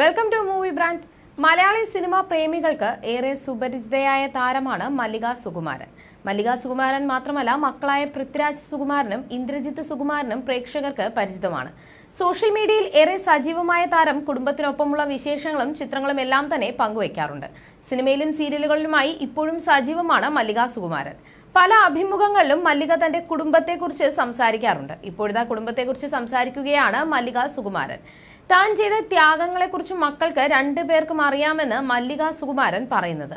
Welcome to movie brand Malayali cinema പ്രേമികൾക്ക് ഏറെ സുപരിചിതയായ താരമാണ് മല്ലിക സുകുമാരൻ. മല്ലിക സുകുമാരൻ മാത്രമല്ല മക്കളായ പൃഥ്വിരാജ് സുകുമാരനും ഇന്ദ്രജിത്ത് സുകുമാരനും പ്രേക്ഷകർക്ക് പരിചിതമാണ്. സോഷ്യൽ മീഡിയയിൽ ഏറെ സജീവമായ താരം കുടുംബത്തിനൊപ്പമുള്ള വിശേഷങ്ങളും ചിത്രങ്ങളും എല്ലാം തന്നെ പങ്കുവയ്ക്കാറുണ്ട്. സിനിമയിലും സീരിയലുകളിലുമായി ഇപ്പോഴും സജീവമാണ് മല്ലിക സുകുമാരൻ. പല അഭിമുഖങ്ങളിലും മല്ലിക തന്റെ കുടുംബത്തെക്കുറിച്ച് സംസാരിക്കാറുണ്ട്. ഇപ്പോഴത്തെ കുടുംബത്തെക്കുറിച്ച് സംസാരിക്കുകയാണ് മല്ലിക സുകുമാരൻ. താൻ ചെയ്ത ത്യാഗങ്ങളെക്കുറിച്ച് മക്കൾക്ക് രണ്ടുപേർക്കും അറിയാമെന്ന് മല്ലിക സുകുമാരൻ പറയുന്നത്.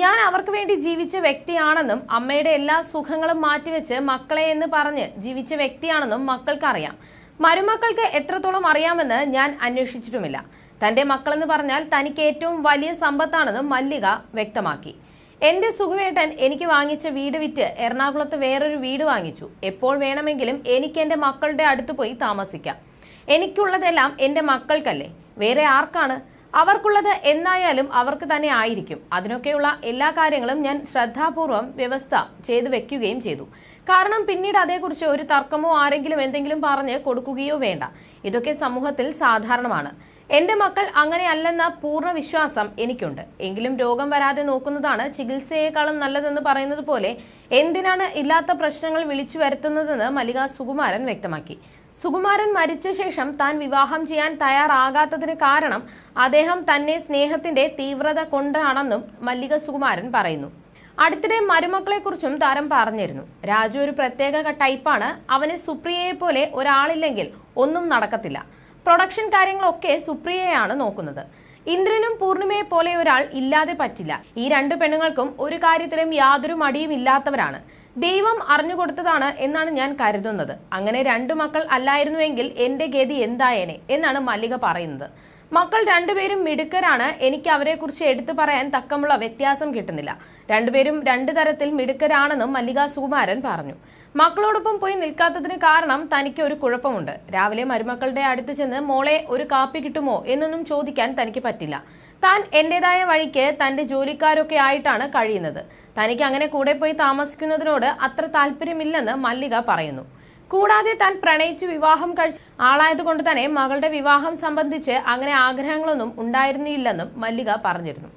ഞാൻ അവർക്ക് വേണ്ടി ജീവിച്ച വ്യക്തിയാണെന്നും അമ്മയുടെ എല്ലാ സുഖങ്ങളും മാറ്റിവെച്ച് മക്കളെ എന്ന് പറഞ്ഞ് ജീവിച്ച വ്യക്തിയാണെന്നും മക്കൾക്കറിയാം. മരുമക്കൾക്ക് എത്രത്തോളം അറിയാമെന്ന് ഞാൻ അന്വേഷിച്ചിട്ടുമില്ല. തന്റെ മക്കളെന്ന് പറഞ്ഞാൽ തനിക്ക് ഏറ്റവും വലിയ സമ്പത്താണെന്നും മല്ലിക വ്യക്തമാക്കി. എന്റെ സുഖവേട്ടൻ എനിക്ക് വാങ്ങിച്ച വീട് വിറ്റ് എറണാകുളത്ത് വേറൊരു വീട് വാങ്ങിച്ചു. എപ്പോൾ വേണമെങ്കിലും എനിക്ക് എന്റെ മക്കളുടെ അടുത്ത് പോയി താമസിക്കാം. എനിക്കുള്ളതെല്ലാം എന്റെ മക്കൾക്കല്ലേ. വേറെ ആർക്കാണ്? അവർക്കുള്ളത് എന്നായാലും അവർക്ക് തന്നെ ആയിരിക്കും. അതിനൊക്കെയുള്ള എല്ലാ കാര്യങ്ങളും ഞാൻ ശ്രദ്ധാപൂർവം വ്യവസ്ഥ ചെയ്തു വെക്കുകയും ചെയ്തു. കാരണം പിന്നീട് അതേക്കുറിച്ച് ഒരു തർക്കമോ ആരെങ്കിലും എന്തെങ്കിലും പറഞ്ഞ് കൊടുക്കുകയോ വേണ്ട. ഇതൊക്കെ സമൂഹത്തിൽ സാധാരണമാണ്. എന്റെ മക്കൾ അങ്ങനെയല്ലെന്ന പൂർണ വിശ്വാസം എനിക്കുണ്ട്. എങ്കിലും രോഗം വരാതെ നോക്കുന്നതാണ് ചികിത്സയേക്കാളും നല്ലതെന്ന് പറയുന്നത് പോലെ എന്തിനാണ് ഇല്ലാത്ത പ്രശ്നങ്ങൾ വിളിച്ചു വരുത്തുന്നതെന്ന് മല്ലിക സുകുമാരൻ വ്യക്തമാക്കി. സുകുമാരൻ മരിച്ച ശേഷം താൻ വിവാഹം ചെയ്യാൻ തയ്യാറാകാത്തതിന് കാരണം അദ്ദേഹം തന്നെ സ്നേഹത്തിന്റെ തീവ്രത കൊണ്ടാണെന്നും മല്ലിക സുകുമാരൻ പറയുന്നു. അടുത്തിടെ മരുമക്കളെക്കുറിച്ചും താരം പറഞ്ഞിരുന്നു. രാജു ഒരു പ്രത്യേക ടൈപ്പാണ്. അവന് സുപ്രിയയെ പോലെ ഒരാളില്ലെങ്കിൽ ഒന്നും നടക്കത്തില്ല. പ്രൊഡക്ഷൻ കാര്യങ്ങളൊക്കെ സുപ്രിയയാണ് നോക്കുന്നത്. ഇന്ദ്രനും പൂർണിമയെ പോലെ ഒരാൾ ഇല്ലാതെ പറ്റില്ല. ഈ രണ്ടു പെണ്ണുങ്ങൾക്കും ഒരു കാര്യത്തിലും യാതൊരു മടിയും ഇല്ലാത്തവരാണ് ദൈവം അറിഞ്ഞുകൊടുത്തതാണ് എന്നാണ് ഞാൻ കരുതുന്നത്. അങ്ങനെ രണ്ടു മക്കൾ അല്ലായിരുന്നുവെങ്കിൽ എന്റെ ഗതി എന്തായേനെ? എന്നാണ് മല്ലിക പറയുന്നത്. മക്കൾ രണ്ടുപേരും മിടുക്കരാണ്. എനിക്ക് അവരെക്കുറിച്ച് എടുത്തു പറയാൻ തക്കമുള്ള വ്യത്യാസം കിട്ടുന്നില്ല. രണ്ടുപേരും രണ്ടു തരത്തിൽ മിടുക്കരാണെന്നും മല്ലിക സുകുമാരൻ പറഞ്ഞു. മക്കളോടൊപ്പം പോയി നിൽക്കാത്തതിന് കാരണം തനിക്ക് ഒരു കുഴപ്പമുണ്ട്. രാവിലെ മരുമക്കളുടെ അടുത്ത് ചെന്ന് മോളെ ഒരു കാപ്പി കിട്ടുമോ? എന്നൊന്നും ചോദിക്കാൻ തനിക്ക് പറ്റില്ല. താൻ എന്റേതായ വഴിക്ക് തന്റെ ജോലിക്കാരൊക്കെ ആയിട്ടാണ് കഴിയുന്നത്. തനിക്ക് അങ്ങനെ കൂടെ പോയി താമസിക്കുന്നതിനോട് അത്ര താല്പര്യമില്ലെന്ന് മല്ലിക പറയുന്നു. കൂടാതെ താൻ പ്രണയിച്ച് വിവാഹം കഴിച്ച ആളായതുകൊണ്ട് തന്നെ മകളുടെ വിവാഹം സംബന്ധിച്ച് അങ്ങനെ ആഗ്രഹങ്ങളൊന്നും ഉണ്ടായിരുന്നില്ലെന്നും മല്ലിക പറഞ്ഞിരുന്നു.